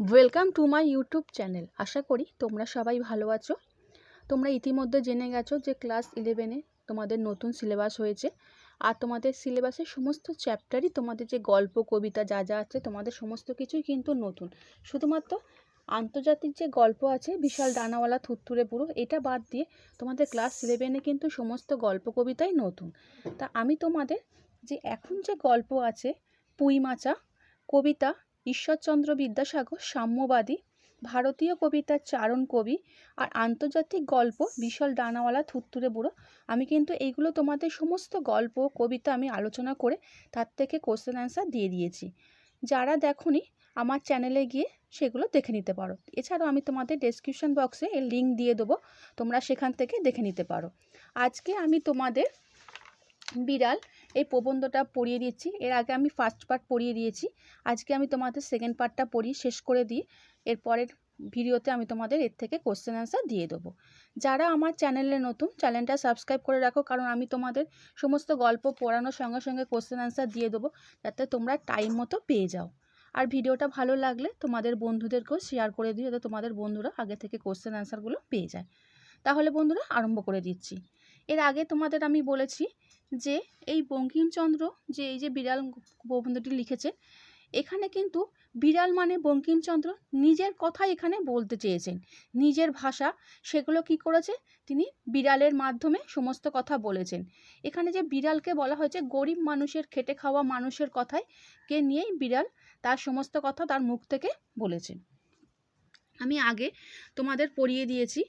Welcome to my YouTube channel আশা করি তোমরা সবাই ভালো আছো। তোমরা ইতিমধ্যে জেনে গেছো যে ক্লাস ইলেভেনে তোমাদের নতুন সিলেবাস হয়েছে। আর তোমাদের সিলেবাসের সমস্ত চ্যাপ্টারই তোমাদের যে গল্প, কবিতা যা যা আছে, তোমাদের সমস্ত কিছুই কিন্তু নতুন। শুধুমাত্র আন্তর্জাতিক যে গল্প আছে, বিশাল ডানাওয়ালা থুত্তুরে পুরো, এটা বাদ দিয়ে তোমাদের ক্লাস ইলেভেনে কিন্তু সমস্ত গল্প, কবিতাই নতুন। তা আমি তোমাদের যে এখন যে গল্প আছে, পুঁই মাচা, কবিতা ঈশ্বরচন্দ্র বিদ্যাসাগর সাম্যবাদী, ভারতীয় কবিতার চারণ কবি আর আন্তর্জাতিক গল্প বিশাল ডানাওয়ালা থুত্তুরে বুড়ো। আমি কিন্তু এইগুলো তোমাদের সমস্ত গল্প কবিতা আমি আলোচনা করে তার থেকে কোশ্চেন অ্যান্সার দিয়ে দিয়েছি। যারা দেখোনি আমার চ্যানেলে গিয়ে সেগুলো দেখে নিতে পারো। এছাড়াও আমি তোমাদের ডেসক্রিপশন বক্সে এর লিঙ্ক দিয়ে দেবো। তোমরা সেখান থেকে দেখে নিতে পারো। আজকে আমি তোমাদের বিড়াল এই প্রবন্ধটা পড়িয়ে দিচ্ছি। এর আগে আমি ফার্স্ট পার্ট পড়িয়ে দিয়েছি। আজকে আমি তোমাদের সেকেন্ড পার্টটা পড়িয়ে শেষ করে দিই। এরপরের ভিডিওতে আমি তোমাদের এর থেকে কোশ্চেন অ্যান্সার দিয়ে দেবো। যারা আমার চ্যানেলে নতুন চ্যানেলটা সাবস্ক্রাইব করে রাখো, কারণ আমি তোমাদের সমস্ত গল্প পড়ানোর সঙ্গে সঙ্গে কোশ্চেন অ্যান্সার দিয়ে দেবো, যাতে তোমরা টাইম মতো পেয়ে যাও। আর ভিডিওটা ভালো লাগলে তোমাদের বন্ধুদেরকেও শেয়ার করে দিও, যাতে তোমাদের বন্ধুরা আগে থেকে কোশ্চেন অ্যান্সারগুলো পেয়ে যায়। তাহলে বন্ধুরা, আরম্ভ করে দিচ্ছি। এর আগে তোমাদের আমি বলেছি যে এই বঙ্কিমচন্দ্র যে এই যে বিড়াল প্রবন্ধটি লিখেছে, এখানে কিন্তু বিড়াল মানে বঙ্কিমচন্দ্র নিজের কথা এখানে বলতে চেয়েছেন। নিজের ভাষা সেগুলো কি করেছে? তিনি বিড়ালের মাধ্যমে সমস্ত কথা বলেছেন। এখানে যে বিড়ালকে বলা হয়েছে, গরিব মানুষের খেটে খাওয়া মানুষের কথায় কে নিয়েই বিড়াল তার সমস্ত কথা তার মুখ থেকে বলেছেন আমি আগে তোমাদের পড়িয়ে দিয়েছি।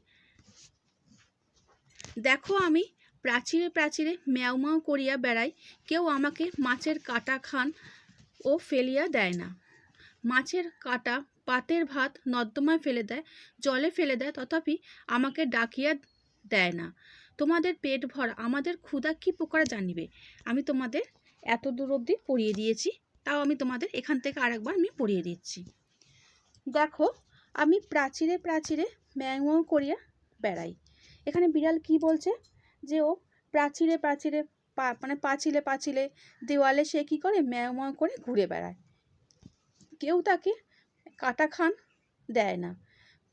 দেখো আমি প্রাচীরে প্রাচীরে ম্যাও ম্যাও করিয়া বেড়াই কেউ আমাকে মাছের কাটা খান ও ফেলিয়া দেয় না। মাছের কাটা পাতের ভাত নর্দমায় ফেলে দেয়, জলে ফেলে দেয়, তথাপি আমাকে ডাকিয়া দেয় না। তোমাদের পেট ভরা, আমাদের ক্ষুধা কী প্রকার জানিবে? আমি তোমাদের এত দূর অবধি পড়িয়ে দিয়েছি, তাও আমি তোমাদের এখান থেকে আরেকবার আমি পড়িয়ে দিচ্ছি। দেখো, আমি প্রাচীরে প্রাচীরে ম্যাও করিয়া বেড়াই। এখানে বিড়াল কি বলছে? যে ও প্রাচীরে প্রাচীরে পা মানে পাঁচিলে পাঁচিলে দেওয়ালে সে কী করে ম্যাও ম্যাও করে ঘুরে বেড়ায়। কেউ তাকে কাটা খান দেয় না,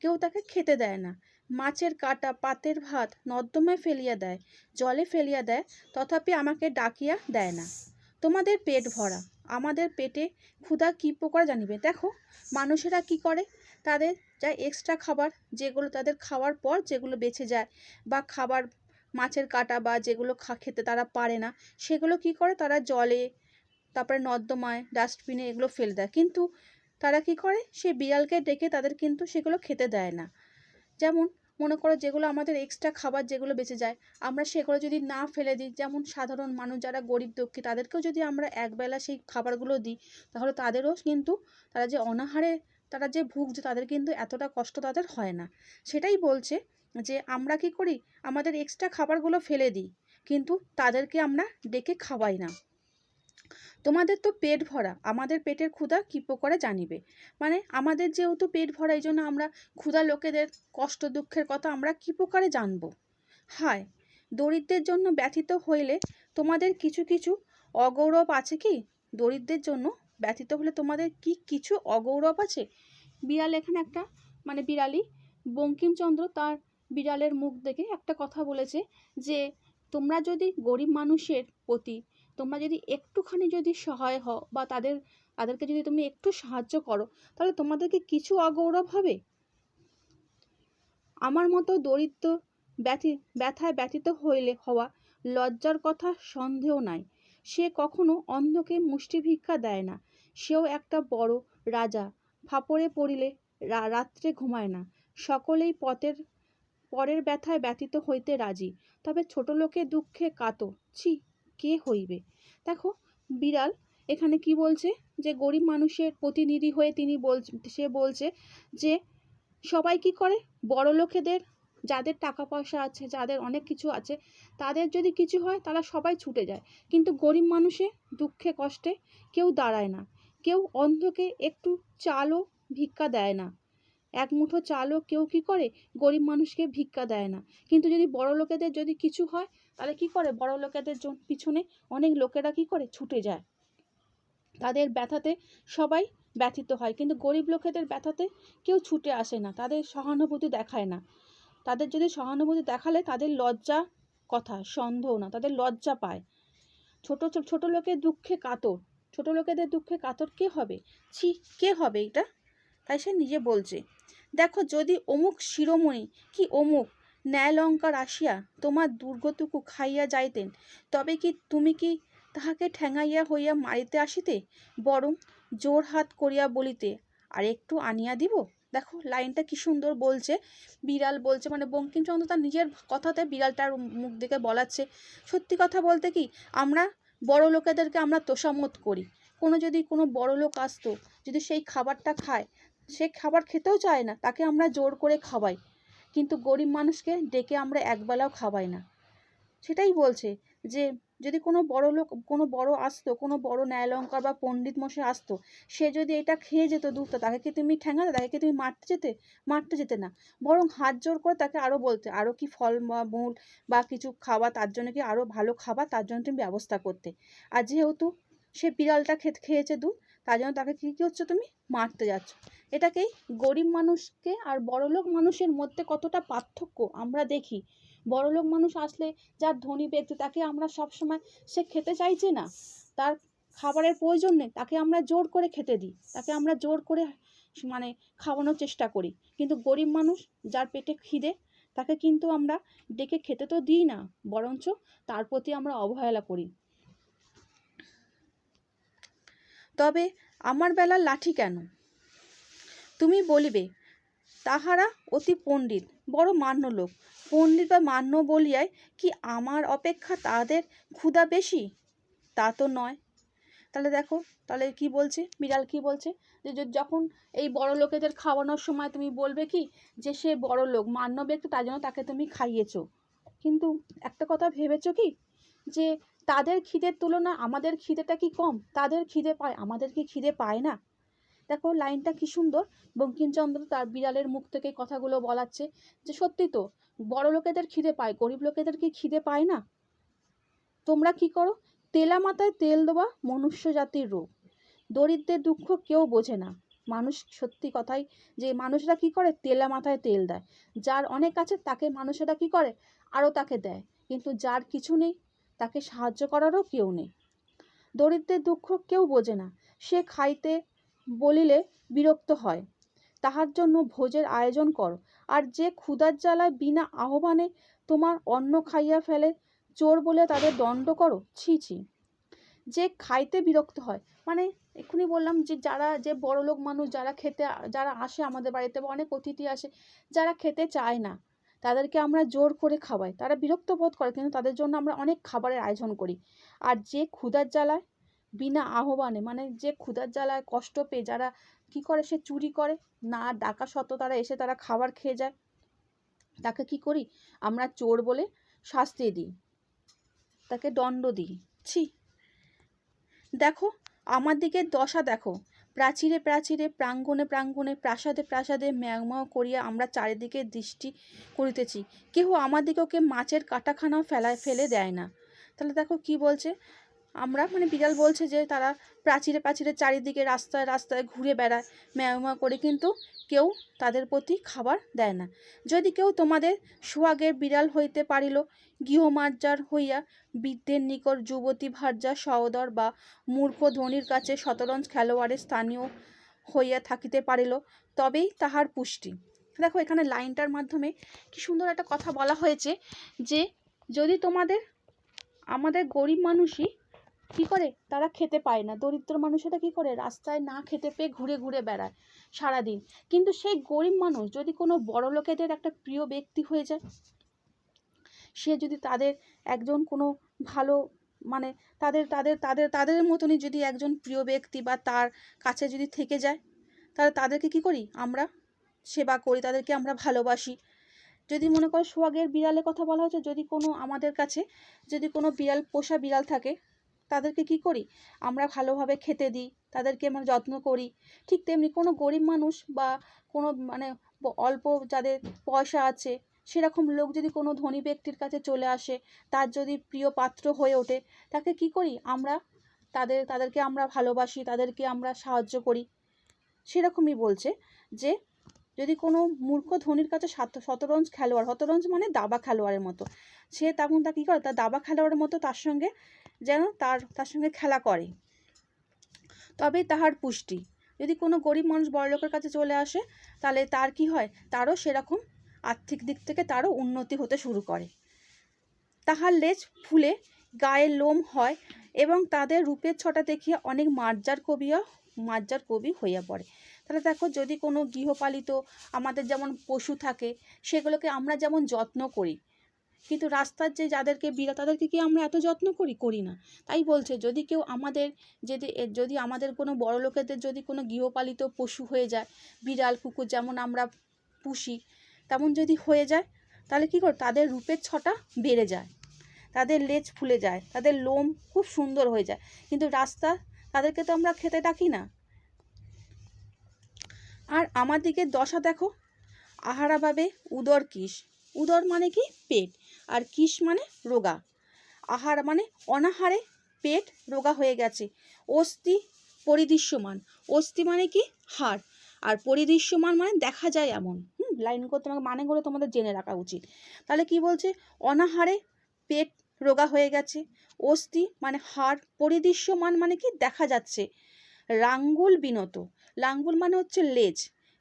কেউ তাকে খেতে দেয় না। মাছের কাটা, পাতের ভাত নর্দমায় ফেলিয়া দেয়, জলে ফেলিয়া দেয়, তথাপি আমাকে ডাকিয়া দেয় না। তোমাদের পেট ভরা, আমাদের পেটে ক্ষুধা কী প্রকার জানিবে? দেখো, মানুষেরা কি করে? তাদের যা এক্সট্রা খাবার, যেগুলো তাদের খাওয়ার পর যেগুলো বেঁচে যায় বা খাবার মাছের কাটা বা যেগুলো খা, খেতে তারা পারে না, সেগুলো কি করে? তারা জলে, তারপরে নর্দমায় ডাস্টবিনে এগুলো ফেলে দেয়। কিন্তু তারা কি করে? সে বিড়ালকে ডেকে তাদের কিন্তু সেগুলো খেতে দেয় না। যেমন মনে করো যেগুলো আমাদের এক্সট্রা খাবার যেগুলো বেঁচে যায়, আমরা সেগুলো যদি না ফেলে দিই, যেমন সাধারণ মানুষ যারা গরিব দুঃখী, তাদেরকেও যদি আমরা একবেলা সেই খাবারগুলো দিই, তাহলে তাদেরও কিন্তু তারা যে অনাহারে, তারা যে ভুগছে, তাদের কিন্তু এতটা কষ্ট তাদের হয় না। সেটাই বলছে যে আমরা কি করি? আমাদের এক্সট্রা খাবারগুলো ফেলে দিই। কিন্তু তাদেরকে আমরা ডেকে খাওয়াই না। তোমাদের তো পেট ভরা। আমাদের পেটের ক্ষুধা কী প্রকারে জানিবে? মানে আমাদের যেহেতু পেট ভরা, এই জন্য আমরা ক্ষুধা লোকেদের, কষ্ট দুঃখের কথা আমরা কী প্রকারে জানব? হায়! দরিদ্রের জন্য ব্যথিত হইলে তোমাদের কিছু কিছু অগৌরব আছে কি? দরিদ্রের জন্য ব্যথিত হলে তোমাদের কি কিছু অগৌরব আছে? বিড়াল এখানে একটা মানে বিড়ালি, বঙ্কিমচন্দ্র তার বিড়ালের মুখ দেখে একটা কথা বলেছে যে, তোমরা যদি গরিব মানুষের প্রতি, তোমরা যদি একটুখানি যদি সহায় হও বা তাদের, তাদেরকে যদি তুমি একটু সাহায্য করো, তাহলে তোমাদেরকে কিছু অগৌরব হবে? আমার মতো দরিদ্র ব্যথি, ব্যথায় ব্যথিত হইলে, হওয়া লজ্জার কথা সন্দেহ নাই। সে কখনো অন্ধকে মুষ্টি ভিক্ষা দেয় না। সেও একটা বড় রাজা। ফাপড়ে পড়িলে রাত্রে ঘুমায় না। সকলেই পথের পরের ব্যথায় ব্যথিত হইতে রাজি, তবে ছোট লোকে দুঃখে কাতো, ছি, কে হইবে? দেখো, বিড়াল এখানে কি বলছে? যে গরিব মানুষের প্রতিনিধি হয়ে তিনি বল, সে বলছে যে, সবাই কি করে? বড় লোকেদের, যাদের টাকা পয়সা আছে, যাদের অনেক কিছু আছে, তাদের যদি কিছু হয়, তারা সবাই ছুটে যায়। কিন্তু গরিব মানুষে দুঃখে কষ্টে কেউ দাঁড়ায় না। কেউ অন্ধকে একটু চালও ভিক্ষা দেয় না। এক মুঠো চালও কেউ কি করে? গরিব মানুষকে ভিক্ষা দেয় না। কিন্তু যদি বড় লোকেদের যদি কিছু হয়, তাহলে কি করে? বড় লোকেদের পিছনে অনেক লোকেরা কি করে? ছুটে যায়। তাদের ব্যথাতে সবাই ব্যথিত হয়। কিন্তু গরিব লোকেদের ব্যথাতে কেউ ছুটে আসে না। তাদের সহানুভূতি দেখায় না। তাদের যদি সহানুভূতি দেখালে তাদের লজ্জা কথা, সন্দেহ না। তাদের লজ্জা পায়। ছোট ছোট লোকের দুঃখে কাতর। ছোট লোকেদের দুঃখে কাতর কে হবে? ছি, কে হবে এটা? তাই সে নিজে বলছে, দেখো, যদি অমুক শিরোমণি কি অমুক ন্যায়লঙ্কার আসিয়া তোমার দুর্গটুকু খাইয়া যাইতেন, তবে কি তুমি কি তাহাকে ঠেঙাইয়া হইয়া মারিতে আসিতে? বরং জোর হাত করিয়া বলিতে, আর একটু আনিয়া দিব? দেখো, লাইনটা কি সুন্দর বলছে, বিড়াল বলছে মানে বঙ্কিমচন্দ্র তার নিজের কথাতে বিড়ালটার মুখ দেখে বলাচ্ছে, সত্যি কথা বলতে কি, আমরা বড় লোকেদেরকে আমরা তোষামত করি, কোনো যদি কোনো বড় লোক আসতো, যদি সেই খাবারটা খায় সে খাবার খেতেও চায় না, তাকে আমরা জোর করে খাওয়াই। কিন্তু গরিব মানুষকে ডেকে আমরা একবেলাও খাওয়াই না। সেটাই বলছে যে, যদি কোনো বড় লোক, কোনো বড় আসতো, কোনো বড় ন্যায়লঙ্কার বা পণ্ডিত মশাই আসতো, সে যদি এটা খেয়ে যেত দুধটা, তাকে কি তুমি ঠ্যাঙাতে, তাকে কি তুমি মারতে যেতে? মারতে যেতে না। বরং হাত জোর করে তাকে আরও বলতে আরও কি ফল মূল বা কিছু খাওয়া, তার জন্য কি আরও ভালো খাবার, তার জন্য তুমি ব্যবস্থা করতে। আর যেহেতু সে বিড়ালটা খেতে, খেয়েছে দুধ তার জন্য তাকে কী কী হচ্ছে তুমি? মারতে যাচ্ছ। এটাকেই গরিব মানুষকে আর বড়লোক মানুষের মধ্যে কতটা পার্থক্য আমরা দেখি। বড়লোক মানুষ আসলে যার ধনী ব্যক্তি, তাকে আমরা সব সময় সে খেতে চাইছে না। তার খাবারের প্রয়োজন নেই, তাকে আমরা জোর করে খেতে দিই। তাকে আমরা জোর করে মানে খাওয়ানোর চেষ্টা করি। কিন্তু গরিব মানুষ যার পেটে খিদে, তাকে কিন্তু আমরা ডেকে খেতে তো দিই না। বরঞ্চ তার প্রতি আমরা অবহেলা করি। তবে আমার বেলার লাঠি কেন? তুমি বলিবে, তাহারা অতি পণ্ডিত, বড় মান্য লোক। পণ্ডিত বা মান্য বলিয়ায় কি আমার অপেক্ষা তাদের ক্ষুধা বেশি? তা তো নয়। তাহলে দেখো, তাহলে কি বলছে? বিড়াল কি বলছে? যে, যখন এই বড় লোকেদের খাওয়ানোর সময় তুমি বলবে কি, যে সে বড় লোক, মান্য ব্যক্তি, তার জন্য তাকে তুমি খাইয়েছো। কিন্তু একটা কথা ভেবেছো কি? যে তাদের খিদের তুলনা আমাদের খিদেটা কি কম? তাদের খিদে পায়, আমাদের কি খিদে পায় না? দেখো লাইনটা কি সুন্দর। বঙ্কিমচন্দ্র তার বিড়ালের মুখ থেকে কথাগুলো বলাচ্ছে যে, সত্যি তো, বড় লোকেদের খিদে পায়, গরিব লোকেদের কি খিদে পায় না? তোমরা কি করো? তেলা মাথায় তেল দেওয়া মনুষ্য জাতির রোগ দরিদ্রের দুঃখ কেউ বোঝে না। মানুষ সত্যি কথাই যে, মানুষরা কি করে? তেলা মাথায় তেল দেয়। যার অনেক আছে তাকে মানুষেরা কি করে? আরও তাকে দেয়। কিন্তু যার কিছু নেই তাকে সাহায্য করারও কেউ নেই। দরিদ্রের দুঃখ কেউ বোঝে না। সে খাইতে বলিলে বিরক্ত হয়। তাহার জন্য ভোজের আয়োজন করো, আর যে ক্ষুধার জ্বালায় বিনা আহ্বানে তোমার অন্ন খাইয়া ফেলে, চোর বলে তাদের দণ্ড করো, ছি ছি। যে খাইতে বিরক্ত হয় মানে এক্ষুনি বললাম যে যারা, যে বড়লোক মানুষ যারা খেতে, যারা আসে আমাদের বাড়িতে বা অনেক অতিথি আসে, যারা খেতে চায় না তাদেরকে আমরা জোর করে খাওয়াই। তারা বিরক্ত বোধ করে, কিন্তু তাদের জন্য আমরা অনেক খাবারের আয়োজন করি। আর যে ক্ষুধার জ্বালায় বিনা আহ্বানে মানে যে ক্ষুধার জ্বালায় কষ্ট পেয়ে যারা কি করে, সে চুরি করে, না ডাকা সত্ত্বেও তারা এসে তারা খাবার খেয়ে যায়। তাকে কি করি? আমরা চোর বলে শাস্তি দিই। তাকে দণ্ড দিই। ছি। দেখো, আমার দিকে দশা দেখো। প্রাচীরে প্রাচীরে, প্রাঙ্গণে প্রাঙ্গণে, প্রাসাদে প্রাসাদে ম্যাও করিয়া আমরা চারিদিকে দৃষ্টি করিতেছি। কেহ আমাদিগকে মাছের কাটাখানাও ফেলায়, ফেলে দেয় না। তাহলে দেখো কি বলছে? আমরা মানে বিড়াল বলছে যে তারা প্রাচীরে প্রাচীরে চারিদিকে রাস্তায় রাস্তায় ঘুরে বেড়ায় ম্যাও ম্যাও করে, কিন্তু কেউ তাদের প্রতি খাবার দেয় না। যদি কেউ তোমাদের সোহাগের বিড়াল হইতে পারিল, গৃহমার্জার হইয়া বৃদ্ধের নিকট যুবতী ভার্যা, সহদর বা মূর্খ ধনির কাছে শতরঞ্জ খেলোয়াড়ের স্থানীয় হইয়া থাকিতে পারিল, তবেই তাহার পুষ্টি। দেখো, এখানে লাইনটার মাধ্যমে কি সুন্দর একটা কথা বলা হয়েছে যে যদি তোমাদের, আমাদের গরিব মানুষই কি করে? তারা খেতে পায় না। দরিদ্র মানুষেরা কি করে? রাস্তায় না খেতে পেয়ে ঘুরে ঘুরে বেড়ায় সারাদিন। কিন্তু সেই গরিব মানুষ যদি কোনো বড় লোকেদের একটা প্রিয় ব্যক্তি হয়ে যায়, সে যদি তাদের একজন কোনো ভালো মানে তাদের তাদের তাদের তাদের মতনই যদি একজন প্রিয় ব্যক্তি বা তার কাছে যদি থেকে যায়, তাহলে তাদেরকে কি করি? আমরা সেবা করি, তাদেরকে আমরা ভালোবাসি। যদি মনে করো সোহাগের বিড়ালের কথা বলা হচ্ছে, যদি কোনো আমাদের কাছে যদি কোনো বিড়াল, পোষা বিড়াল থাকে তাদেরকে কি করি? আমরা ভালোভাবে খেতে দিই, তাদেরকে আমরা যত্ন করি। ঠিক তেমনি কোনো গরিব মানুষ বা কোনো মানে অল্প যাদের পয়সা আছে, সেরকম লোক যদি কোনো ধনী ব্যক্তির কাছে চলে আসে, তার যদি প্রিয় পাত্র হয়ে ওঠে, তাকে কি করি? আমরা তাদের, তাদেরকে আমরা ভালোবাসি, তাদেরকে আমরা সাহায্য করি। সেরকমই বলছে যে, যদি কোনো মূর্খ ধনির কাছে শতরঞ্জ খেলোয়াড়, শতরঞ্জ মানে দাবা খেলোয়াড়ের মতো, সে তখন তা কী করে? তার দাবা খেলোয়াড়ের মতো তার সঙ্গে যেন তার তার সঙ্গে খেলা করে। তবেই তাহার পুষ্টি। যদি কোনো গরিব মানুষ বড়লোকের কাছে চলে আসে, তাহলে তার কি হয়? তারও সেরকম আর্থিক দিক থেকে তারও উন্নতি হতে শুরু করে। তাহার লেজ ফুলে গায়ে লোম হয় এবং তাদের রূপের ছটা দেখিয়া অনেক মার্জার কবিও, মার্জার কবি হইয়া পড়ে। তাহলে দেখো, যদি কোনো গৃহপালিত আমাদের যেমন পশু থাকে, সেগুলোকে আমরা যেমন যত্ন করি কিন্তু রাস্তার যে যাদেরকে বিড়াল, তাদেরকে কি আমরা এত যত্ন করি? করি না। তাই বলছে, যদি কেউ আমাদের যদি যদি আমাদের কোনো বড় লোকেদের যদি কোনো গৃহপালিত পশু হয়ে যায়, বিড়াল, কুকুর যেমন আমরা পুষি, তেমন যদি হয়ে যায়, তাহলে কী কর, তাদের রূপের ছটা বেড়ে যায়, তাদের লেজ ফুলে যায়, তাদের লোম খুব সুন্দর হয়ে যায়। কিন্তু রাস্তা, তাদেরকে তো আমরা খেতে ডাকি না। আর আমার দিকে দশা দেখো, আহারাভাবে উদর কিস। উদর মানে কি? পেট। আর কিস মানে রোগা। আহার মানে অনাহারে পেট রোগা হয়ে গেছে। অস্থি পরিদৃশ্যমান। অস্থি মানে কি? হাড়। আর পরিদৃশ্যমান মানে দেখা যায় এমন। হুম লাইনগুলো তোমাকে মানেগুলো তোমাদের জেনে রাখা উচিত। তাহলে কি বলছে? অনাহারে পেট রোগা হয়ে গেছে। অস্থি মানে হাড়। পরিদৃশ্যমান মানে কি? দেখা যাচ্ছে। রাঙ্গুল বিনত। লাঙ্গুল মানে হচ্ছে লেজ।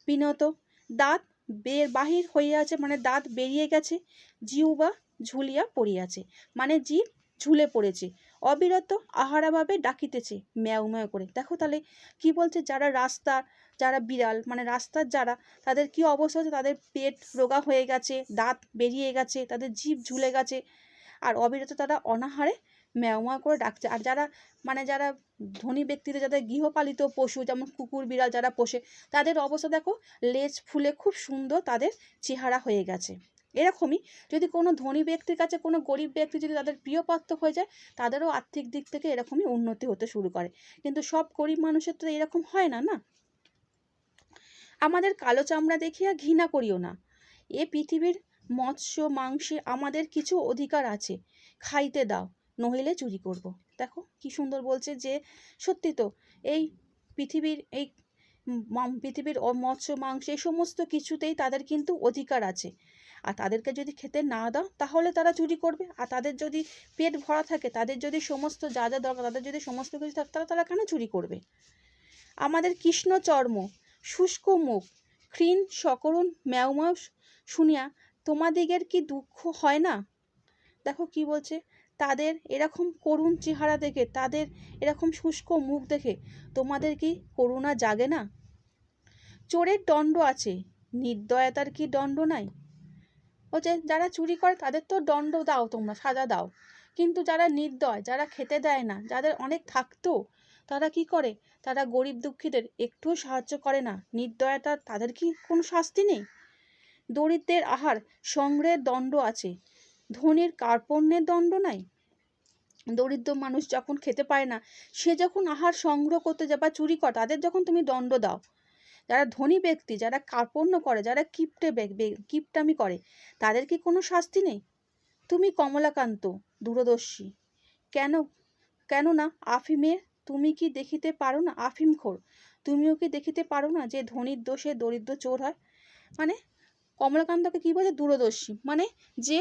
বিনত। দাঁত বের, বাহির হয়ে আছে মানে দাঁত বেরিয়ে গেছে। জিউবা ঝুলিয়া পড়িয়াছে। মানে জিভ ঝুলে পড়েছে। অবিরত আহারাভাবে ডাকিতেছে ম্যাও ম্যাও করে। দেখো তাহলে কি বলছে? যারা রাস্তা, যারা বিড়াল মানে রাস্তার যারা, তাদের কি অবস্থা হচ্ছে? তাদের পেট রোগা হয়ে গেছে, দাঁত বেরিয়ে গেছে, তাদের জিভ ঝুলে গেছে। আর অবিরত তারা অনাহারে ম্যাও ম্যাও করে ডাকছে। আর যারা মানে যারা ধনী ব্যক্তিদের, যাদের গৃহপালিত পশু, যেমন কুকুর, বিড়াল যারা পোষে, তাদের অবস্থা দেখো, লেজ ফুলে খুব সুন্দর তাদের চেহারা হয়ে গেছে। এরকমই যদি কোনো ধনী ব্যক্তির কাছে, কোনো গরিব ব্যক্তি যদি তাদের প্রিয়পাত্র হয়ে যায়, তাদেরও আর্থিক দিক থেকে এরকমই উন্নতি হতে শুরু করে। কিন্তু সব গরিব মানুষের তো এরকম হয় না না? আমাদের কালো চামড়া দেখিয়া ঘৃণা করিও না। এ পৃথিবীর মৎস্য, মাংসে আমাদের কিছু অধিকার আছে। খাইতে দাও, নহিলে চুরি করব। দেখো কি সুন্দর বলছে যে, সত্যি তো, এই পৃথিবীর এই পৃথিবীর মৎস্য, মাংস, এই সমস্ত কিছুতেই তাদের কিন্তু অধিকার আছে। আর তাদেরকে যদি খেতে না দাও, তাহলে তারা চুরি করবে। আর তাদের যদি পেট ভরা থাকে, তাদের যদি সমস্ত যা যা দরকার, তাদের যদি সমস্ত কিছু থাকে তাহলে তারা কেন চুরি করবে? আমাদের কৃষ্ণ চর্ম, শুষ্ক মুখ, ক্ষীণ সকরুণ ম্যাও শুনিয়া তোমাদিগের কি দুঃখ হয় না? দেখো কি বলছে, তাদের এরকম করুণ চেহারা দেখে, তাদের এরকম শুষ্ক মুখ দেখে তোমাদের কি করুণা জাগে না? চোরের দণ্ড আছে, নির্দয়তার কি দণ্ড নাই? বলছে যারা চুরি করে তাদের তো দণ্ড দাও তোমরা, সাজা দাও। কিন্তু যারা নির্দয়, যারা খেতে দেয় না, যাদের অনেক থাকতো, তারা কি করে? তারা গরিব দুঃখীদের একটুও সাহায্য করে না। নির্দয়তা, তাদের কি কোনো শাস্তি নেই? দরিদ্রের আহার সংগ্রহের দণ্ড আছে। ধনীর কার্পণ্যের দণ্ড নাই। দরিদ্র মানুষ যখন খেতে পায় না, সে যখন আহার সংগ্রহ করতে যায় বা চুরি করে, তাদের যখন তুমি দণ্ড দাও যারা ধনী ব্যক্তি, যারা কার্পণ্য করে, যারা কিপটে কিপটামি করে, তাদের কি কোনো শাস্তি নেই? তুমি কমলাকান্ত, দূরদর্শী। কেন, কেননা আফিমের তুমি কি দেখিতে পারো না? আফিমখোর তুমিও কি দেখিতে পারো না যে ধনীর দোষে দরিদ্র চোর হয়? মানে কমলাকান্তকে কি বলে? দূরদর্শী। মানে যে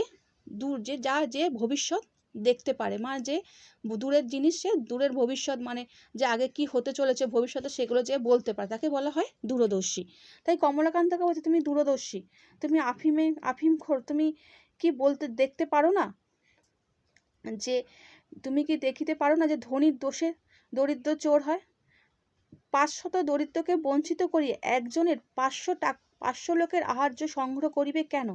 দূর, যে, যা যে ভবিষ্যৎ দেখতে পারে। মানে যে দূরের জিনিস সে দূরের ভবিষ্যৎ মানে যে আগে কি হতে চলেছে ভবিষ্যতে সেগুলো যে বলতে পারে, তাকে বলা হয় দূরদর্শী। তাই কমলাকান্তকে বলছে, তুমি দূরদর্শী, তুমি আফিমে আফিম খোর তুমি কি বলতে, দেখতে পারো না যে, তুমি কি দেখিতে পারো না যে ধনীর দোষে দরিদ্র চোর হয়? পাঁচশত দরিদ্রকে বঞ্চিত করিয়ে একজনের পাঁচশো টাকা, পাঁচশো লোকের আহার্য সংগ্রহ করিবে কেন?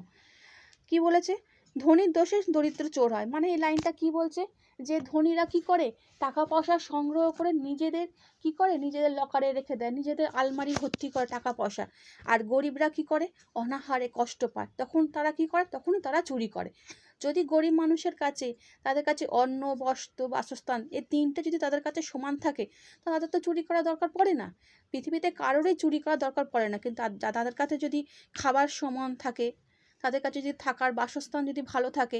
কি বলেছে? ধনীর দোষে দরিদ্র চোর হয়। মানে এই লাইনটা কি বলছে? যে ধনীরা কি করে? টাকা পয়সা সংগ্রহ করে নিজেদের কি করে? নিজেদের লকারে রেখে দেয়। নিজেদের আলমারি ভর্তি করে টাকা পয়সা আর গরিবরা কি করে? অনাহারে কষ্ট পায়। তখন তারা কি করে? তখন তারা চুরি করে। যদি গরিব মানুষের কাছে তাদের কাছে অন্ন, বস্ত্র, বাসস্থান এই তিনটে যদি তাদের কাছে সমান থাকে তাদের তো চুরি করা দরকার পড়ে না। পৃথিবীতে কারোরই চুরি করা দরকার পড়ে না। কিন্তু তাদের কাছে যদি খাবার সমান থাকে তাদের কাছে যদি থাকার বাসস্থান যদি ভালো থাকে,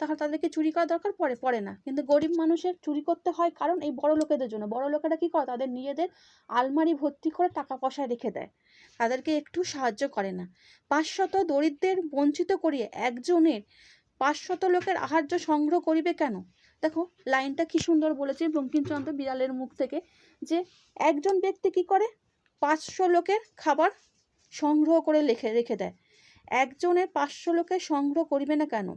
তাহলে তাদেরকে চুরি করা দরকার পড়ে পড়ে না। কিন্তু গরিব মানুষের চুরি করতে হয় কারণ এই বড় লোকেদের জন্য। বড় লোকেরা কী করে? তাদের নিজেদের আলমারি ভর্তি করে টাকা পয়সা রেখে দেয়। তাদেরকে একটু সাহায্য করে না। পাঁচশত দরিদ্রের বঞ্চিত করিয়ে একজনের পাঁচশত লোকের আহার্য সংগ্রহ করিবে কেন? দেখো, লাইনটা কি সুন্দর বলেছে বঙ্কিমচন্দ্র বিড়ালের মুখ থেকে যে একজন ব্যক্তি কি করে? পাঁচশো লোকের খাবার সংগ্রহ করে রেখে রেখে দেয়। একজনের পাঁচশো লোকের সংগ্রহ করিবে না কেন?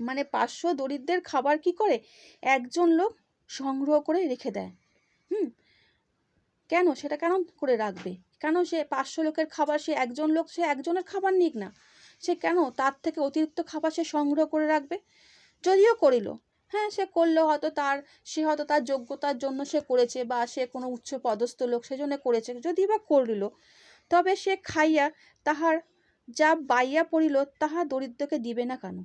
মানে পাঁচশো দরিদ্রের খাবার কি করে একজন লোক সংগ্রহ করে রেখে দেয়? হুম। কেন? সেটা কেন করে রাখবে? কেন সে পাঁচশো লোকের খাবার সে একজন লোক সে একজনের খাবার নিক না? সে কেন তার থেকে অতিরিক্ত খাবার সে সংগ্রহ করে রাখবে? যদিও করিল। হ্যাঁ সে করল, হয়তো তার, সে হয়তো তার যোগ্যতার জন্য সে করেছে বা সে কোনো উচ্চ পদস্থ লোক সেজন্য করেছে যদি বা করিল। তবে সে খাইয়া তাহার যা বাইয়া পড়িল তাহা দরিদ্রকে দিবে না কেন?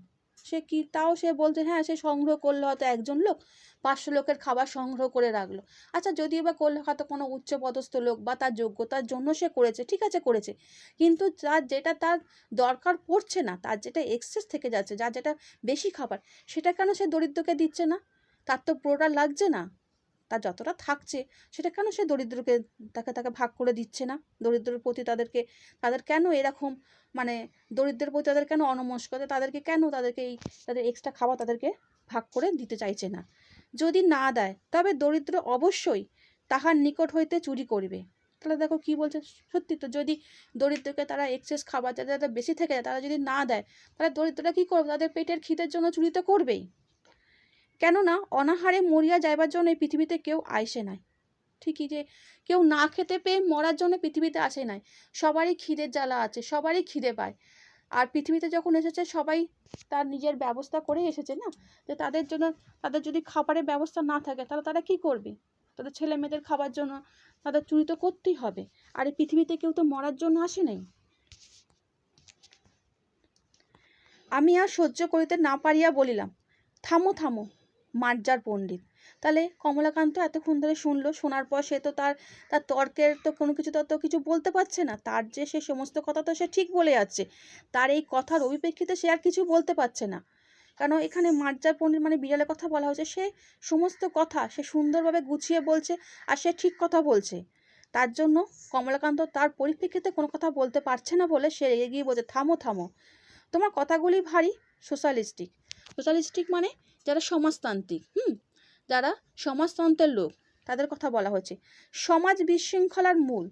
সে কি তাও সে বলছে হ্যাঁ সে সংগ্রহ করল হয়তো একজন লোক, পাঁচশো লোকের খাবার সংগ্রহ করে রাখল। আচ্ছা যদিও বা করলে হয়তো কোনো উচ্চ পদস্থ লোক বা তার যোগ্যতার জন্য সে করেছে, ঠিক আছে করেছে। কিন্তু যার যেটা তার দরকার পড়ছে না, তার যেটা এক্সেস থেকে যাচ্ছে, যার যেটা বেশি খাবার, সেটা কেন সে দরিদ্রকে দিচ্ছে না? তার তো পুরোটা লাগছে না। তার যতটা থাকছে, সেটা কেন সে দরিদ্রকে, তাকে তাকে ভাগ করে দিচ্ছে না? দরিদ্রের প্রতি তাদেরকে, তাদের কেন এরকম মানে দরিদ্রের প্রতি তাদের কেন অনমস্কতা তাদেরকে কেন তাদেরকে এই তাদের এক্সট্রা খাবার তাদেরকে ভাগ করে দিতে চাইছে না? যদি না দেয়, তবে দরিদ্র অবশ্যই তাহার নিকট হইতে চুরি করবে। তাহলে দেখো কি বলছে? সত্যি তো যদি দরিদ্রকে তারা এক্সেস খাবার যাদের যাদের বেশি থেকে যায় তারা যদি না দেয়, তাহলে দরিদ্ররা কী করবে? তাদের পেটের খিদের জন্য চুরি তো করবেই। কেননা অনাহারে মরিয়া যাইবার জন্য এই পৃথিবীতে কেউ আইসে নাই। ঠিকই যে কেউ না খেতে পেয়ে মরার জন্য পৃথিবীতে আসে নাই। সবারই খিদের জ্বালা আছে, সবারই খিদে পায়। আর পৃথিবীতে যখন এসেছে, সবাই তার নিজের ব্যবস্থা করে এসেছে না? যে তাদের জন্য, তাদের যদি খাবারের ব্যবস্থা না থাকে, তাহলে তারা কি করবে? তাদের ছেলে মেয়েদের খাবার জন্য তাদের চুরি তো করতেই হবে। আর এই পৃথিবীতে কেউ তো মরার জন্য আসে নাই? আমি আর সহ্য করিতে না পারিয়া বলিলাম, থামো থামো, মার্জার পণ্ডিত। তাহলে কমলাকান্ত এতক্ষণ ধরে শুনলো, শোনার পর সে তো তার তার তর্কের তো কোনো কিছু তো কিছু বলতে পারছে না। তার যে সে সমস্ত কথা তো সে ঠিক বলে যাচ্ছে। তার এই কথার অভিপ্রেক্ষিতে সে আর কিছু বলতে পারছে না। কেন এখানে মার্জার পণ্ডিত মানে বিড়ালের কথা বলা হয়েছে, সে সমস্ত কথা সে সুন্দরভাবে গুছিয়ে বলছে আর সে ঠিক কথা বলছে। তার জন্য কমলাকান্ত তার পরিপ্রেক্ষিতে কোনো কথা বলতে পারছে না বলে সে এগিয়ে বলছে, থামো থামো। তোমার কথাগুলি ভারী সোশ্যালিস্টিক। সোশ্যালিস্টিক মানে যারা সমাজতান্ত্রিক, হুম? যারা সমাজতন্ত্রের লোক, তাদের কথা বলা হয়েছে। সমাজ বিশৃঙ্খলার মূল।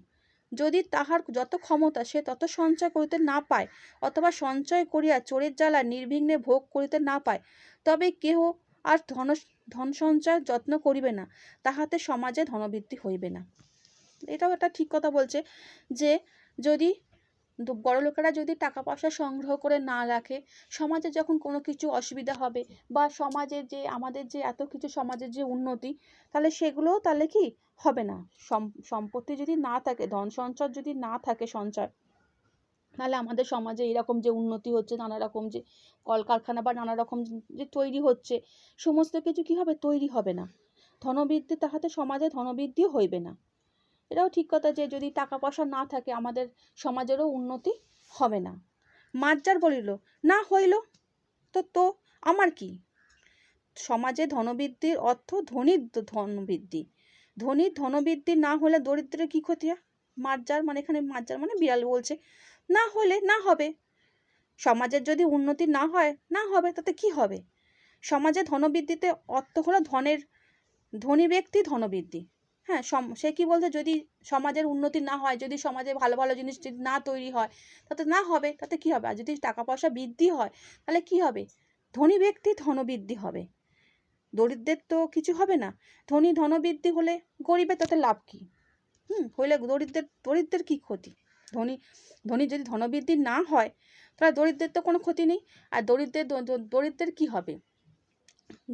যদি তাহার যত ক্ষমতা, সে তত সঞ্চয় করিতে না পায় অথবা সঞ্চয় করিয়া চোরের জ্বালা নির্বিঘ্নে ভোগ করিতে না পায়, তবে কেহ আর ধন ধন সঞ্চয় যত্ন করিবে না, তাহাতে সমাজে ধনবৃদ্ধি হইবে না। এটাও একটা ঠিক কথা বলছে যে, যদি বড়লোকেরা যদি টাকা পয়সা সংগ্রহ করে না রাখে, সমাজে যখন কোনো কিছু অসুবিধা হবে বা সমাজের যে, আমাদের যে এত কিছু সমাজের যে উন্নতি, তাহলে সেগুলোও তাহলে কি হবে না? সম- সম্পত্তি যদি না থাকে, ধন সঞ্চয় যদি না থাকে সঞ্চয়, তাহলে আমাদের সমাজে এরকম যে উন্নতি হচ্ছে, নানা রকম যে কলকারখানা বা নানা রকম যে তৈরি হচ্ছে, সমস্ত কিছু কি হবে? তৈরি হবে না। ধনবৃদ্ধি তাহাতে সমাজে ধনবৃদ্ধিও হইবে না। এটাও ঠিক কথা যে যদি টাকা পয়সা না থাকে, আমাদের সমাজেরও উন্নতি হবে না। মার্জার বলিল, না হইল, তো তো আমার কি? সমাজে ধনবৃদ্ধির অর্থ ধনীর ধনবৃদ্ধি। ধনীর ধনবৃদ্ধি না হলে দরিদ্রের কি ক্ষতি হয়? মার্জার মানে এখানে মার্জার মানে বিড়াল বলছে, না হলে না হবে। সমাজের যদি উন্নতি না হয়, না হবে, তাতে কি হবে? সমাজে ধনবৃদ্ধিতে অর্থ হলো ধনের, ধনী ব্যক্তি ধনবৃদ্ধি। হ্যাঁ সে কি বলছে? যদি সমাজের উন্নতি না হয়, যদি সমাজে ভালো ভালো জিনিস যদি না তৈরি হয়, তাতে না হবে, তাতে কি হবে? আর যদি টাকা পয়সা বৃদ্ধি হয়, তাহলে কি হবে? ধনী ব্যক্তি ধনবৃদ্ধি হবে। দরিদ্রের তো কিছু হবে না। ধনী, ধনবৃদ্ধি হলে গরিবের তাতে লাভ কি? হুম, হইলে দরিদ্রের দরিদ্রের কি ক্ষতি? ধনী ধনী যদি ধনবৃদ্ধি না হয়, তাহলে দরিদ্রের তো কোনো ক্ষতি নেই। আর দরিদ্রের দরিদ্রের কি হবে?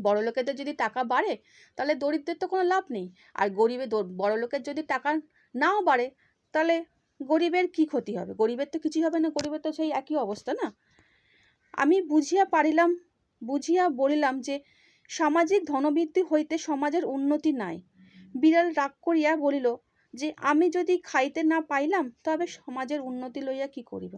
বড় লোকেদের যদি টাকা বাড়ে, তাহলে দরিদ্রের তো কোনো লাভ নেই। আর গরিবের বড় লোকের যদি টাকা নাও বাড়ে, তাহলে গরিবের কি ক্ষতি হবে? গরিবের তো কিছুই হবে না, গরিবের তো সেই একই অবস্থা না? আমি বুঝিয়া পারিলাম, বুঝিয়া বলিলাম যে সামাজিক ধনবৃদ্ধি হইতে সমাজের উন্নতি নাই। বিড়াল রাগ করিয়া বলিল যে, আমি যদি খাইতে না পাইলাম, তবে সমাজের উন্নতি লইয়া কি করিব?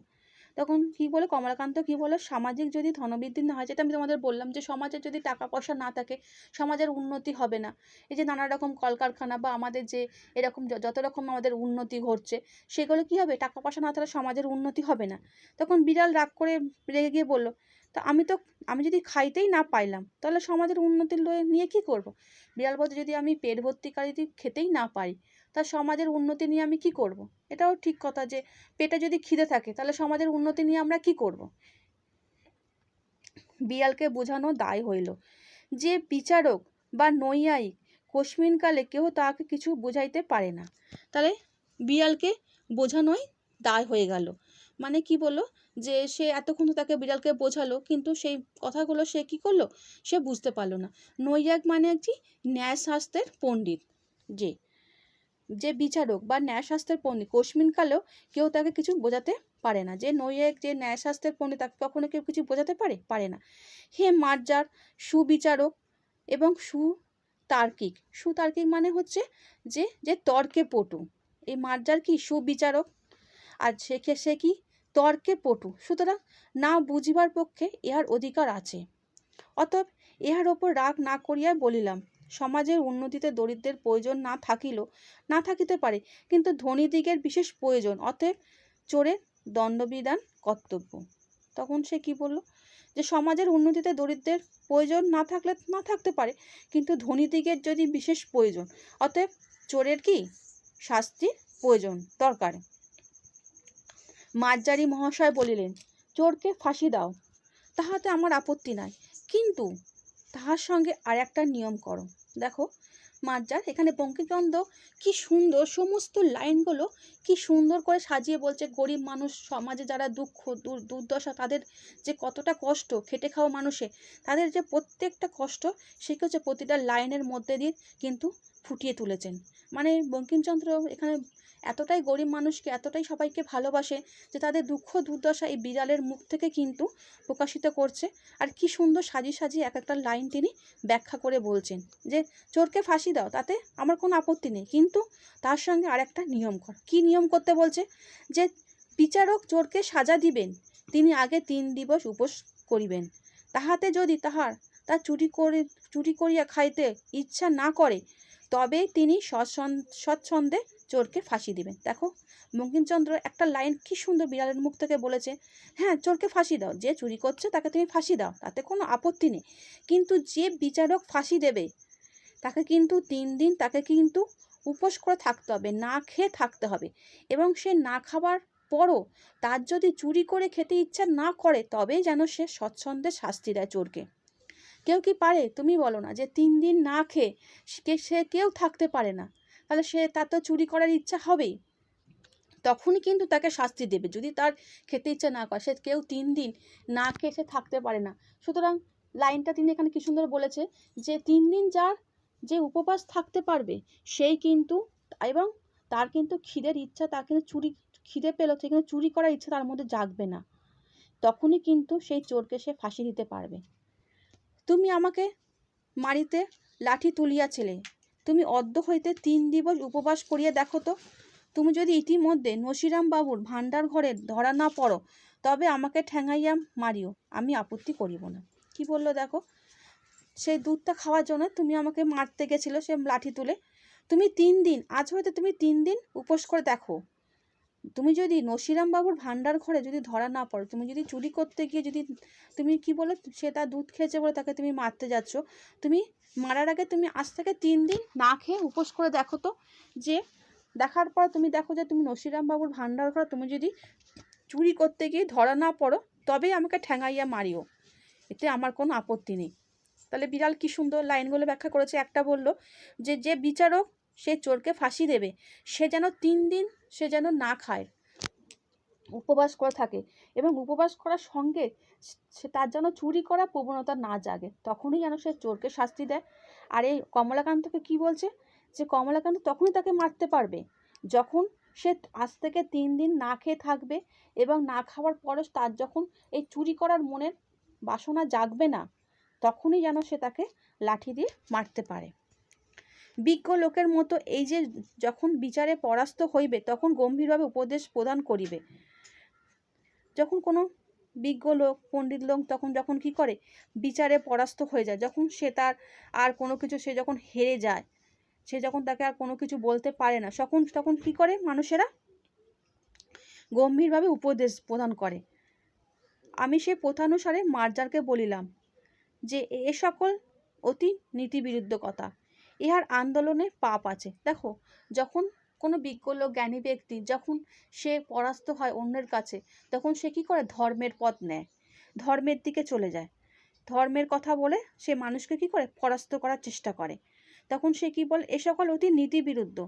তখন কী বলে কমলাকান্ত, কী বলে, সামাজিক যদি ধনবৃদ্ধি না হয়, যেটা আমি তোমাদের বললাম যে সমাজে যদি টাকা পয়সা না থাকে, সমাজের উন্নতি হবে না। এই যে নানা রকম কলকারখানা বা আমাদের যে এরকম যত রকম আমাদের উন্নতি ঘটছে, সেগুলো কী হবে? টাকা পয়সা না থাকলে সমাজের উন্নতি হবে না। তখন বিড়াল রাগ করে রেগে গিয়ে বলল, তা আমি তো, আমি যদি খাইতেই না পাইলাম, তাহলে সমাজের উন্নতি নিয়ে কী করব? বিড়াল বলছে, যদি আমি পেট ভর্তিকারী খেতেই না পারি, তা সমাজের উন্নতি নিয়ে আমি কি করব। এটাও ঠিক কথা যে পেটে যদি খিদে থাকে, তাহলে সমাজের উন্নতি নিয়ে আমরা কি করব। বিড়ালকে বোঝানো দায় হইল। যে বিচারক বা নৈয়ায়িক কোশ্মিনকালে কেউ তাকে কিছু বোঝাইতে পারে না, তাহলে বিড়ালকে বোঝানোই দায় হয়ে গেল। মানে কি বলল? যে সে এতক্ষণ তাকে বিড়ালকে বোঝালো, কিন্তু সেই কথাগুলো সে কি করল? সে বুঝতে পারল না। নৈয়াক মানে একটি ন্যায়শাস্ত্রের পণ্ডিত। যে যে বিচারক বা ন্যায়শাস্ত্রের পণ্ডিত কোশ্মিনকালেও কেউ তাকে কিছু বোঝাতে পারে না। যে নৈয়ায়িক যে ন্যায়শাস্ত্রের পণ্ডিত, তাকে কখনো কেউ কিছু বোঝাতে পারে? পারে না। হে মার্জার, সুবিচারক এবং সুতার্কিক। সুতার্কিক মানে হচ্ছে যে যে তর্কে পটু। এই মার্জার কি সুবিচারক? আর সে সে কি তর্কে পটু? সুতরাং না বুঝিবার পক্ষে ইহার অধিকার আছে। অতএব ইহার ওপর রাগ না করিয়া বলিলাম সমাজের উন্নতিতে দরিদ্রের প্রয়োজন না থাকিলেও না থাকিতে পারে, কিন্তু ধনীদিগের বিশেষ প্রয়োজন, অতএব চোরের দণ্ডবিধান কর্তব্য। তখন সে কি বলল? যে সমাজের উন্নতিতে দরিদ্রের প্রয়োজন না থাকলে না থাকতে পারে, কিন্তু ধনীদিগের যদি বিশেষ প্রয়োজন, অতএব চোরের কি? শাস্তির প্রয়োজন দরকার। মার্জারি মহাশয় বলিলেন, চোরকে ফাঁসি দাও, তাহাতে আমার আপত্তি নাই। কিন্তু তাহার সঙ্গে আর একটা নিয়ম করো। দেখো মার্জার এখানে বঙ্কিমচন্দ্র কি সুন্দর সমস্ত লাইনগুলো কি সুন্দর করে সাজিয়ে বলছে, গরিব মানুষ, সমাজে যারা দুঃখ, দুর- দুর্দশা, তাদের যে কতটা কষ্ট, খেটে খাওয়া মানুষে, তাদের যে প্রত্যেকটা কষ্ট সেকে হচ্ছে প্রতিটা লাইনের মধ্যে দিয়ে কিন্তু ফুটিয়ে তুলেছেন। মানে বঙ্কিমচন্দ্র এখানে এতটাই গরিব মানুষকে, এতটাই সবাইকে ভালোবাসে যে তাদের দুঃখ দুর্দশা এই বিড়ালের মুখ থেকে কিন্তু প্রকাশিত করছে। আর কি সুন্দর সাজিয়ে সাজিয়ে এক একটা লাইন তিনি ব্যাখ্যা করে বলছেন যে, চোরকে ফাঁসি দাও, তাতে আমার কোনো আপত্তি নেই। কিন্তু তার সঙ্গে আর একটা নিয়ম কর। কী নিয়ম করতে বলছে? যে বিচারক চোরকে সাজা দিবেন, তিনি আগে তিন দিবস উপোস করিবেন। তাহাতে যদি তাহার তা চুরি করে, চুরি করিয়া খাইতে ইচ্ছা না করে, তবে তিনি সৎসন- সচ্ছন্দে চোরকে ফাঁসি দিবেন। দেখো, বঙ্কিমচন্দ্র একটা লাইন কি সুন্দর বিড়ালের মুখ থেকে বলেছে। হ্যাঁ চোরকে ফাঁসি দাও, যে চুরি করছে তাকে তুমি ফাঁসি দাও, তাতে কোনো আপত্তি নেই। কিন্তু যে বিচারক ফাঁসি দেবে, তাকে কিন্তু তিন দিন তাকে কিন্তু উপোস করে থাকতে হবে, না খেয়ে থাকতে হবে। এবং সে না খাবার পরও তার যদি চুরি করে খেতে ইচ্ছা না করে, তবেই যেন সে স্বচ্ছন্দে শাস্তি দেয় চোরকে। কেউ কি পারে? তুমি বলো না যে তিন দিন না খেয়ে সে- সে কেউ থাকতে পারে না। তাহলে সে তার তো চুরি করার ইচ্ছা হবেই। তখনই কিন্তু তাকে শাস্তি দেবে। যদি তার খেতে ইচ্ছা না করে, সে কেউ তিন দিন না খেয়ে সে থাকতে পারে না। সুতরাং লাইনটা তিনি এখানে কি সুন্দর বলেছে যে, তিন দিন যার যে উপবাস থাকতে পারবে, সেই কিন্তু এবং তার কিন্তু খিদের ইচ্ছা, তার কিন্তু চুরি, খিদে পেল, সে কিন্তু চুরি করার ইচ্ছা তার মধ্যে জাগবে না। তখনই কিন্তু সেই চোরকে সে ফাঁসি দিতে পারবে। তুমি আমাকে মারিতে লাঠি তুলিয়া তুলিয়াছিলে তুমি অদ্য হইতে তিন দিবস উপবাস করিয়া দেখো তো। তুমি যদি ইতিমধ্যে নসিরাম বাবুর ভাণ্ডার ঘরে ধরা না পড়ো, তবে আমাকে ঠ্যাঙাইয়া মারিও, আমি আপত্তি করিব না। কি বলল দেখো? সেই দুধটা খাওয়ার জন্য তুমি আমাকে মারতে গেছিল সে লাঠি তুলে। তুমি তিন দিন, আজ হয়তো তুমি তিন দিন উপোস করে দেখো। তুমি যদি নসিরাম বাবুর ভাণ্ডার ঘরে যদি ধরা না পড়ো, তুমি যদি চুরি করতে গিয়ে যদি তুমি কি বলে, সে তার দুধ খেয়েছে বলে তাকে তুমি মারতে যাচ্ছ, তুমি মারার আগে তুমি আজ থেকে তিন দিন না খেয়ে উপোস করে দেখো তো যে দেখার পর তুমি দেখো যে তুমি বাবুর ভাণ্ডার ঘরে তুমি যদি চুরি করতে গিয়ে ধরা না পড়ো, তবেই আমাকে ঠ্যাঙাইয়া মারিও। এতে আমার কোনো আপত্তি নেই। তাহলে বিড়াল কি সুন্দর লাইনগুলো ব্যাখ্যা করেছে? একটা বলল যে যে বিচারক সে চোরকে ফাঁসি দেবে, সে যেন তিন দিন সে যেন না খায়। উপবাস করে থাকে এবং উপবাস করার সঙ্গে সে তার যেন চুরি করার প্রবণতা না জাগে, তখনই যেন সে চোরকে শাস্তি দেয়। আর এই কমলাকান্তকে কি বলছে? যে কমলাকান্ত তখনই তাকে মারতে পারবে, যখন সে আজ থেকে তিন দিন না খেয়ে থাকবে এবং না খাওয়ার পরে তার যখন এই চুরি করার মনের বাসনা জাগবে না, তখনই যেন সে তাকে লাঠি দিয়ে মারতে পারে। বিজ্ঞ লোকের মতো এই যে যখন বিচারে পরাস্ত হইবে, তখন গম্ভীরভাবে উপদেশ প্রদান করিবে। যখন কোনো বিজ্ঞ লোক, পণ্ডিত লোক তখন যখন কি করে? বিচারে পরাস্ত হয়ে যায়। যখন সে তার আর কোনো কিছু, সে যখন হেরে যায়, সে যখন তাকে আর কোনো কিছু বলতে পারে না, তখন তখন কি করে মানুষেরা? গম্ভীরভাবে উপদেশ প্রদান করে। আমি সে প্রথানুসারে মার্জারকে বলিলাম যে, এ সকল অতি নীতিবিরুদ্ধ কথা ইহার আন্দোলনে পাপ আছে। দেখো, যখন কোনো বিজ্ঞ লোক, জ্ঞানী ব্যক্তি যখন সে পরাস্ত হয় অন্যের কাছে, তখন সে কি করে? ধর্মের পথ নেয়, ধর্মের দিকে চলে যায়। ধর্মের কথা বলে সে মানুষকে কি করে? পরাস্ত করার চেষ্টা করে। তখন সে কি বলে? এ সকল অতি নীতিবিরুদ্ধ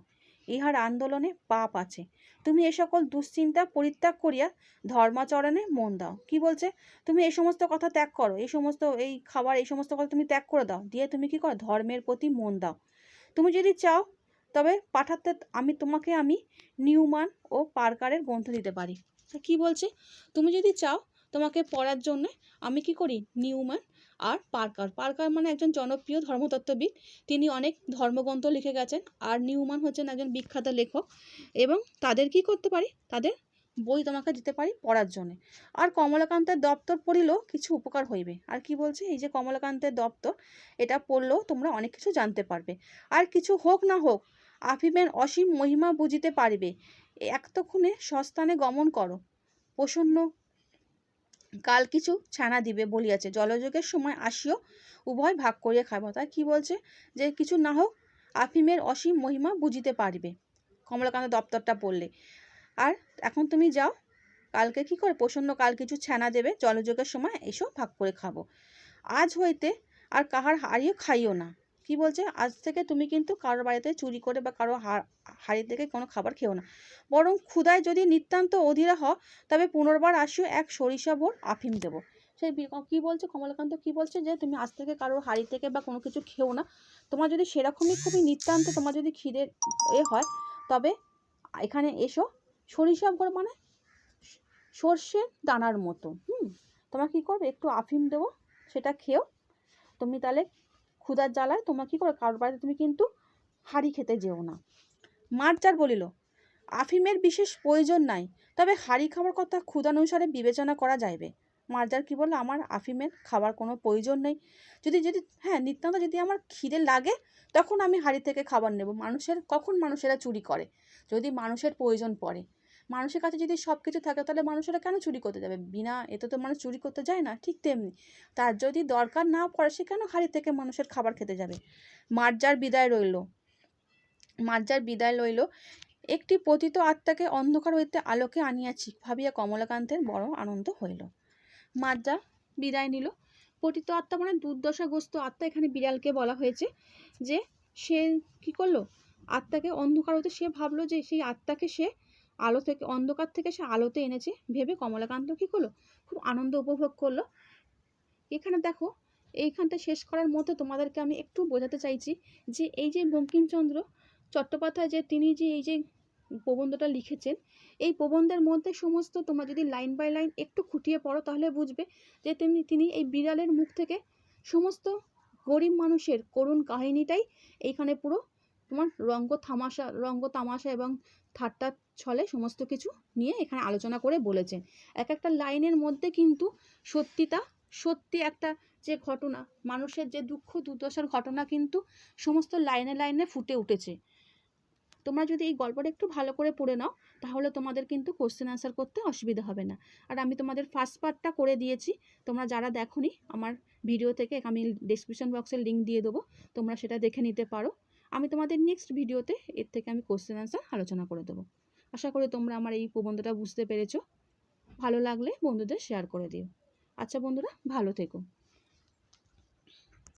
ইহার আন্দোলনে পাপ আছে। তুমি এ সকল দুশ্চিন্তা পরিত্যাগ করিয়া ধর্মাচরণে মন দাও। কি বলছে? তুমি এই সমস্ত কথা ত্যাগ করো, এই সমস্ত, এই খাবার, এই সমস্ত কথা তুমি ত্যাগ করে দাও। দিয়ে তুমি কি করো? ধর্মের প্রতি মন দাও। তুমি যদি চাও তবে পাঠাতে আমি তোমাকে আমি নিউমান ও পার্কারের গ্রন্থ দিতে পারি। কি বলছে? তুমি যদি চাও তোমাকে পড়ার জন্য আমি কি করি? নিউম্যান আর পার্কার। পার্কার মানে একজন জনপ্রিয় ধর্মতত্ত্ববিদ। তিনি অনেক ধর্মগ্রন্থ লিখে গেছেন আর নিউম্যান হচ্ছেন একজন বিখ্যাত লেখক এবং তাদের কি করতে পারি? তাদের বই তোমাকে দিতে পারি পড়ার জন্য। আর কমলাকান্তের দপ্তর পড়িলেও কিছু উপকার হইবে। আর কি বলছে? এই যে কমলাকান্তের দপ্তর, এটা পড়লেও তোমরা অনেক কিছু জানতে পারবে। আর কিছু হোক না হোক আফিমের অসীম মহিমা বুঝিতে পারিবে। এতক্ষণে সস্থানে গমন করো। প্রসন্ন কাল কিছু ছানা দিবে বলিয়াছে। জলযোগের সময় আসিও, উভয় ভাগ করিয়া খাইব। তাই কি বলছে? যে কিছু না হোক, আফিমের অসীম মহিমা বুঝিতে পারিবে। কমলাকান্ত দপ্তরটা পড়লে। আর এখন তুমি যাও, কালকে কি করে? প্রসন্ন কাল কিছু ছানা দেবে, জলযোগের সময় এসো, ভাগ করে খাব। আজ হইতে আর কাহার হারিয়ে খাইও না। কি বলছে? আজ থেকে তুমি কিন্তু কারোর বাড়িতে চুরি করে বা কারও হাড়ি থেকে কোনো খাবার খেও না। বরং ক্ষুদায় যদি নিতান্ত অধীরা হও, তবে পুনর্বার আসিও এক সরিষা ভোর আফিম দেবো। সেই কী বলছে? কমলাকান্ত কি বলছে? যে তুমি আজ থেকে কারোর হাড়ি থেকে বা কোনো কিছু খেও না। তোমার যদি সেরকমই খুবই নিতান্ত, তোমার যদি খিদে এ হয়, তবে এখানে এসো। সরিষা ভোর মানে সর্ষে দানার মতো। হুম? তোমার কী করবে? একটু আফিম দেবো, সেটা খেও। তুমি তাহলে ক্ষুধার জ্বালায় তোমার কী করে? কারোর বাড়িতে তুমি কিন্তু হাঁড়ি খেতে যেও না। মার্জার বলিল, আফিমের বিশেষ প্রয়োজন নাই, তবে হাঁড়ি খাওয়ার কথা ক্ষুধানুসারে বিবেচনা করা যাইবে। মার্জার কি বলল, আমার আফিমের খাবার কোনো প্রয়োজন নেই। যদি যদি হ্যাঁ নিত্যান্ত যদি আমার খিদে লাগে, তখন আমি হাঁড়ি থেকে খাবার নেব। মানুষের, কখন মানুষেরা চুরি করে? যদি মানুষের প্রয়োজন পড়ে মানুষের কাছে যদি সব কিছু থাকে, তাহলে মানুষেরা কেন চুরি করতে যাবে? বিনা এতে তো মানুষ চুরি করতে যায় না, ঠিক তেমনি। তার যদি দরকার না পড়ে, সে কেন হাড়ি থেকে মানুষের খাবার খেতে যাবে? মার্জার বিদায় রইল। মার্জার বিদায় লইল একটি পতিত আত্মাকে অন্ধকার হইতে আলোকে আনিয়াছি, ভাবিয়া কমলাকান্তের বড় আনন্দ হইল। মার্জা বিদায় নিল। পতিত আত্মা মানে দুর্দশাগ্রস্ত আত্মা, এখানে বিড়ালকে বলা হয়েছে যে সে কি করল? আত্মাকে অন্ধকার হতে সে ভাবলো যে সেই আত্মাকে সে আলো থেকে, অন্ধকার থেকে সে আলোতে এনেছে। ভেবে কমলাকান্ত কী করল? খুব আনন্দ উপভোগ করল। এখানে দেখো, এইখানটা শেষ করার মধ্যে তোমাদেরকে আমি একটু বোঝাতে চাইছি যে এই যে বঙ্কিমচন্দ্র চট্টোপাধ্যায় যে তিনি যে এই যে প্রবন্ধটা লিখেছেন, এই প্রবন্ধের মধ্যে সমস্ত তোমরা যদি লাইন বাই লাইন একটু খুঁটিয়ে পড়ো তাহলে বুঝবে যে তেমনি তিনি এই বিড়ালের মুখ থেকে সমস্ত গরিব মানুষের করুণ কাহিনীটাই এইখানে পুরো তোমার রঙ্গ থামাশা রঙ্গ তামাশা এবং ঠাট্টার ছলে সমস্ত কিছু নিয়ে এখানে আলোচনা করে বলেছেন। এক একটা লাইনের মধ্যে কিন্তু সত্যিটা, সত্যি একটা যে ঘটনা, মানুষের যে দুঃখ দুর্দশার ঘটনা কিন্তু সমস্ত লাইনে লাইনে ফুটে উঠেছে। তোমরা যদি এই গল্পটা একটু ভালো করে পড়ে নাও, তাহলে তোমাদের কিন্তু কোশ্চেন আনসার করতে অসুবিধা হবে না। আর আমি তোমাদের ফার্স্ট পার্টটা করে দিয়েছি। তোমরা যারা দেখোনি, আমার ভিডিও থেকে আমি ডিসক্রিপশন বক্সের লিঙ্ক দিয়ে দেবো। তোমরা সেটা দেখে নিতে পারো। আমি তোমাদের নেক্সট ভিডিওতে এর থেকে আমি কোশ্চেন অ্যান্সার আলোচনা করে দেবো। আশা করি তোমরা আমার এই প্রবন্ধটা বুঝতে পেরেছ। ভালো লাগলে বন্ধুদের শেয়ার করে দিও। আচ্ছা বন্ধুরা, ভালো থেকো।